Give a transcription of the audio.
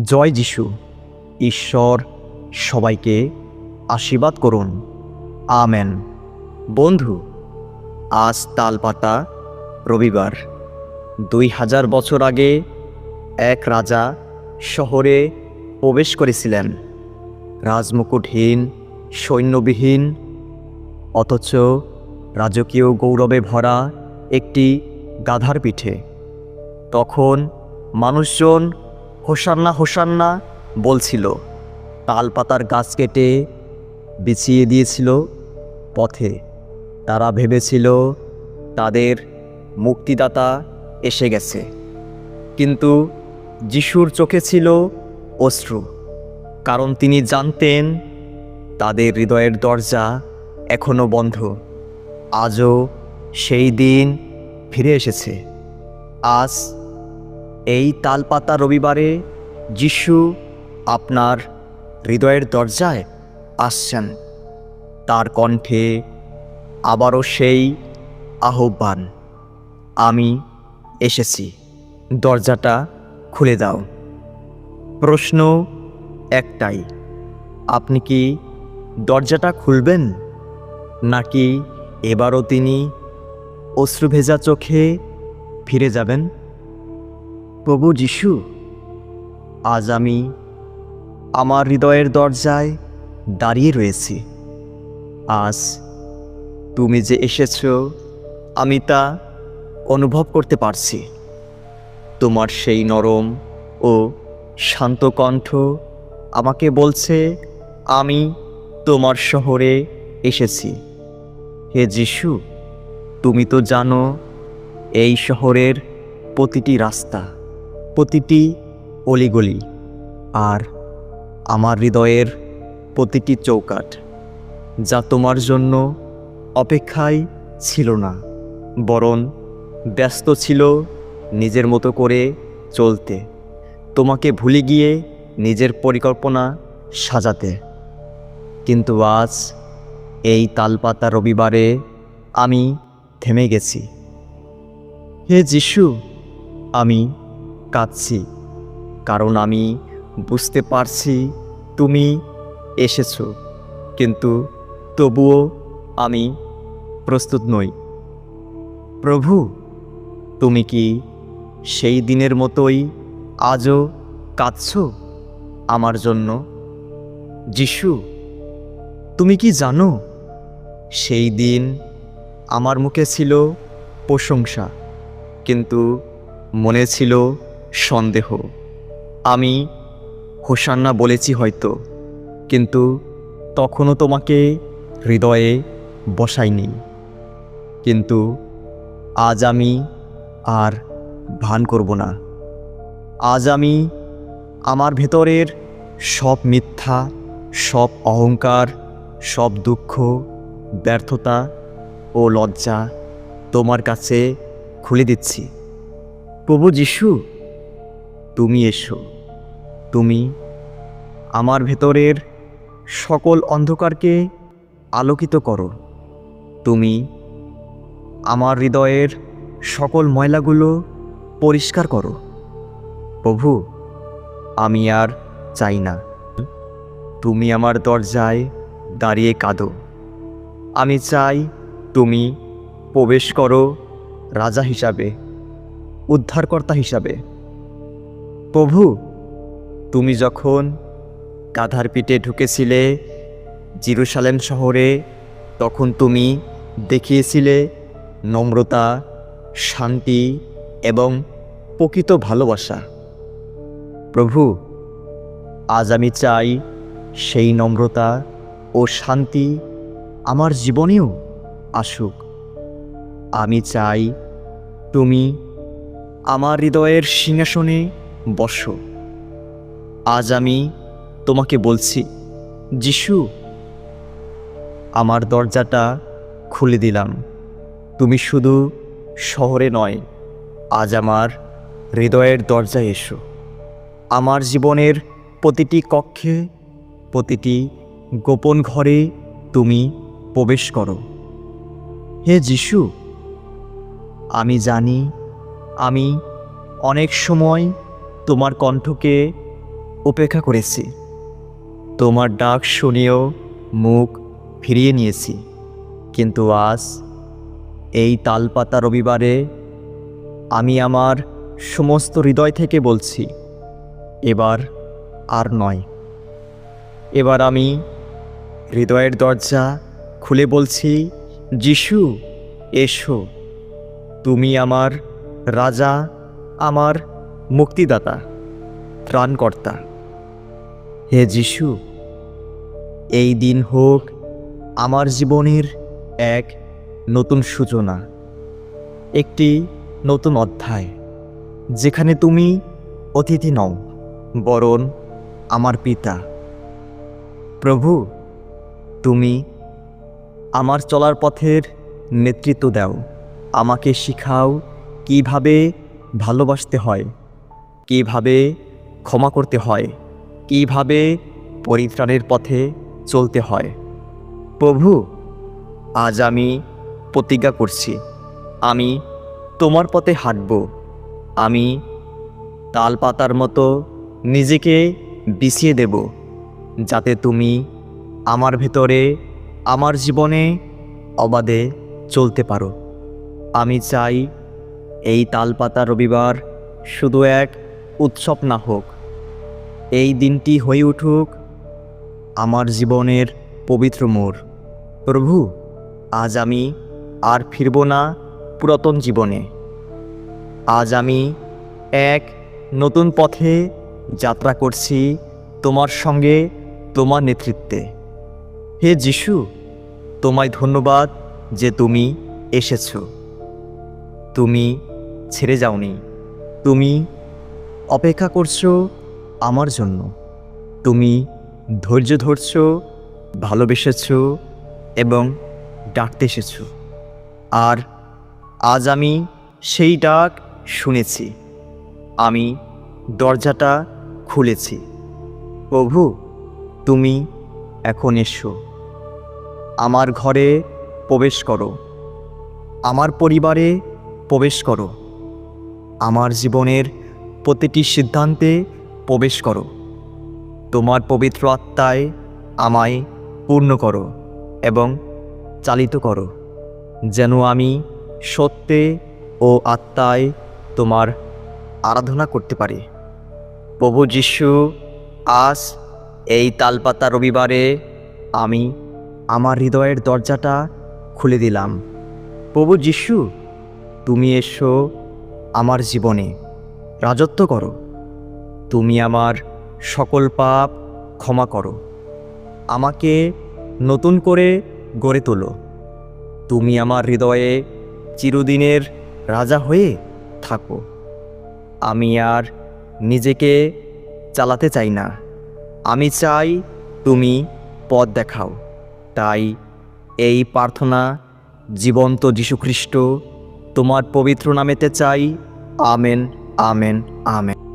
জয় যিশু। ঈশ্বর সবাইকে আশীর্বাদ করুন। আমেন। বন্ধু, আজ তালপাতা রবিবার। দুই হাজার বছর আগে এক রাজা শহরে প্রবেশ করেছিলেন। রাজমুকুটহীন, সৈন্যবিহীন, অথচ রাজকীয় গৌরবে ভরা একটি গাধার পিঠে। তখন মানুষজন হোসান্না হোসান্না বলছিল, তালপাতার গাছ কেটে বিছিয়ে দিয়েছিল পথে। তারা ভেবেছিল তাদের মুক্তিদাতা এসে গেছে। কিন্তু যিশুর চোখে ছিল অশ্রু, কারণ তিনি জানতেন তাদের হৃদয়ের দরজা এখনও বন্ধ। আজও সেই দিন ফিরে এসেছে। আজ এই তালপাতা রবিবারে যিশু আপনার হৃদয়ের দরজায় আসছেন। তার কণ্ঠে আবারও সেই আহ্বান, আমি এসেছি। দরজাটা খুলে দাও। প্রশ্ন একটাই, আপনি কি দরজাটা খুলবেন? নাকি এবারও তিনি অশ্রুভেজা চোখে ফিরে যাবেন? প্রভু যিশু, আজ আমি আমার হৃদয়ের দরজায় দাঁড়িয়ে রয়েছি। আজ তুমি যে এসেছ, আমি তা অনুভব করতে পারছি। তোমার সেই নরম ও শান্ত কণ্ঠ আমাকে বলছে, আমি তোমার শহরে এসেছি। হে যিশু, তুমি তো জানো, এই শহরের প্রতিটি রাস্তা প্রতিটি অলিগলি আর আমার হৃদয়ের প্রতিটি চৌকাঠ, যা তোমার জন্য অপেক্ষায় ছিল না, বরং ব্যস্ত ছিল নিজের মতো করে চলতে, তোমাকে ভুলে গিয়ে নিজের পরিকল্পনা সাজাতে। কিন্তু আজ এই তালপাতা রবিবারে আমি থেমে গেছি। হে যিশু, আমি কাঁদছি, কারণ আমি বুঝতে পারছি তুমি এসেছ, কিন্তু তবুও আমি প্রস্তুত নই। প্রভু, তুমি কি সেই দিনের মতোই আজও কাঁদছ আমার জন্য? যিশু, তুমি কি জানো, সেই দিন আমার মুখে ছিল প্রশংসা, কিন্তু মনে ছিল সন্দেহ। আমি হোসান্না বলেছি হয়তো, কিন্তু তখনও তোমাকে হৃদয়ে বসাইনি। কিন্তু আজ আমি আর ভান করব না। আজ আমি আমার ভেতরের সব মিথ্যা, সব অহংকার, সব দুঃখ, ব্যর্থতা ও লজ্জা তোমার কাছে খুলে দিচ্ছি। প্রভু যিশু তুমি এসো। তুমি আমার ভেতরের সকল অন্ধকারকে আলোকিত করো। তুমি আমার হৃদয়ের সকল ময়লাগুলো পরিষ্কার করো। প্রভু, আমি আর চাই না। তুমি আমার দরজায় দাঁড়িয়ে কাঁদো। আমি চাই তুমি প্রবেশ করো রাজা হিসাবে, উদ্ধারকর্তা হিসাবে। প্রভু, তুমি যখন গাধার পিঠে ঢুকেছিলে জিরুসালেম শহরে, তখন তুমি দেখিয়েছিলে নম্রতা, শান্তি এবং প্রকৃত ভালোবাসা। প্রভু, আজ আমি চাই সেই নম্রতা ও শান্তি আমার জীবনেও আসুক। আমি চাই তুমি আমার হৃদয়ের সিংহাসনে বসো। আজ আমি তোমাকে বলছি, যিশু, আমার দরজাটা খুলে দিলাম। তুমি শুধু শহরে নয়, আজ আমার হৃদয়ের দরজায় এসো। আমার জীবনের প্রতিটি কক্ষে, প্রতিটি গোপন ঘরে তুমি প্রবেশ করো। হে যিশু, আমি জানি আমি অনেক সময় তোমার কণ্ঠকে উপেক্ষা করেছি। তোমার ডাক শুনেও মুখ ফিরিয়ে নিয়েছি। কিন্তু আজ এই তালপাতা রবিবারে আমি আমার সমস্ত হৃদয় থেকে বলছি, এবার আর নয়। এবার আমি হৃদয়ের দরজা খুলে বলছি, যিশু, এসো। তুমি আমার রাজা, আমার মুক্তিদাতা, ত্রাণকর্তা। হে যিশু, এই দিন হোক আমার জীবনের এক নতুন সূচনা, একটি নতুন অধ্যায়, যেখানে তুমি অতিথি নও, বরণ আমার পিতা। প্রভু, তুমি আমার চলার পথের নেতৃত্ব দাও, আমাকে শিখাও কীভাবে ভালোবাসতে হয়। কীভাবে ক্ষমা করতে হয়, কীভাবে পরিত্রাণের পথে চলতে হয়। প্রভু, আজ আমি প্রতিজ্ঞা করছি, আমি তোমার পথে হাঁটব, আমি তাল পাতার মতো নিজেকে বিছিয়ে দেব, যাতে তুমি আমার ভেতরে আমার জীবনে অবাধে চলতে পারো। আমি চাই এই তালপাতা রবিবার শুধু এক উৎসব না হোক, এই দিনটি হয়ে উঠুক আমার জীবনের পবিত্র মোড়। প্রভু, আজ আমি আর ফিরব না পুরাতন জীবনে। আজ আমি এক নতুন পথে যাত্রা করছি তোমার সঙ্গে তোমার নেতৃত্বে। হে যিশু, তোমায় ধন্যবাদ যে তুমি এসেছ। তুমি ছেড়ে যাওনি। তুমি অপেক্ষা করছ আমার জন্য। তুমি ধৈর্য ধরছো, ভালোবেসেছ এবং ডাকতে এসেছ। আর আজ আমি সেই ডাক শুনেছি। আমি দরজাটা খুলেছি। প্রভু, তুমি এখন এসো। আমার ঘরে প্রবেশ করো। আমার পরিবারে প্রবেশ করো। আমার জীবনের প্রতিটি সিদ্ধান্তে প্রবেশ করো। তোমার পবিত্র আত্মায় আমায় পূর্ণ করো এবং চালিত করো, যেন আমি সত্যে ও আত্মায় তোমার আরাধনা করতে পারি। প্রভু যিশু, আজ এই তালপাতা রবিবারে আমি আমার হৃদয়ের দরজাটা খুলে দিলাম। প্রভু যিশু, তুমি এসো আমার জীবনে। রাজত্ব করো। তুমি আমার সকল পাপ ক্ষমা করো। আমাকে নতুন করে গড়ে তোলো। তুমি আমার হৃদয়ে চিরদিনের রাজা হয়ে থাকো। আমি আর নিজেকে চালাতে চাই না। আমি চাই তুমি পথ দেখাও। তাই এই প্রার্থনা জীবন্ত যীশুখ্রিস্ট তোমার পবিত্র নামেতে চাই। আমেন। Amen amen